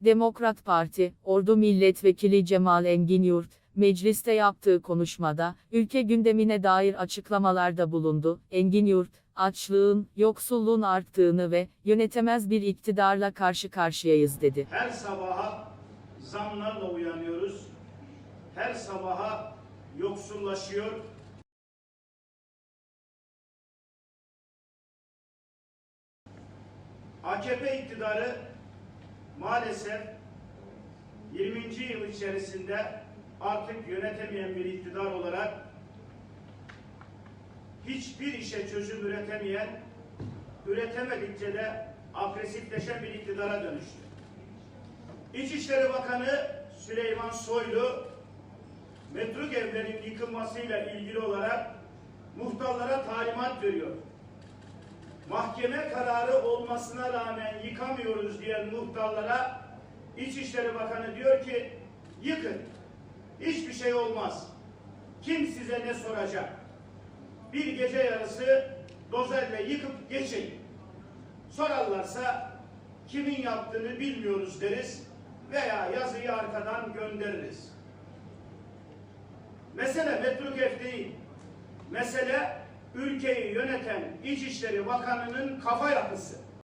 Demokrat Parti, Ordu Milletvekili Cemal Engin Yurt, mecliste yaptığı konuşmada, ülke gündemine dair açıklamalarda bulundu. Engin Yurt, açlığın, yoksulluğun arttığını ve yönetemez bir iktidarla karşı karşıyayız dedi. Her sabaha zamlarla uyanıyoruz. Her sabaha yoksullaşıyor. AKP iktidarı maalesef 20. yıl içerisinde artık yönetemeyen bir iktidar olarak hiçbir işe çözüm üretemeyen, üretemedikçe de agresifleşen bir iktidara dönüştü. İçişleri Bakanı Süleyman Soylu, metruk evlerin yıkılmasıyla ilgili olarak muhtarlara talimat veriyor. Mahkeme kararı olmasına rağmen yıkamıyoruz diyen muhtarlara İçişleri Bakanı diyor ki yıkın. Hiçbir şey olmaz. Kim size ne soracak? Bir gece yarısı dozerle yıkıp geçin. Sorarlarsa kimin yaptığını bilmiyoruz deriz veya yazıyı arkadan göndeririz. Mesele Metrukef değil. Mesele ülkeyi yöneten İçişleri Bakanı'nın kafa yapısı.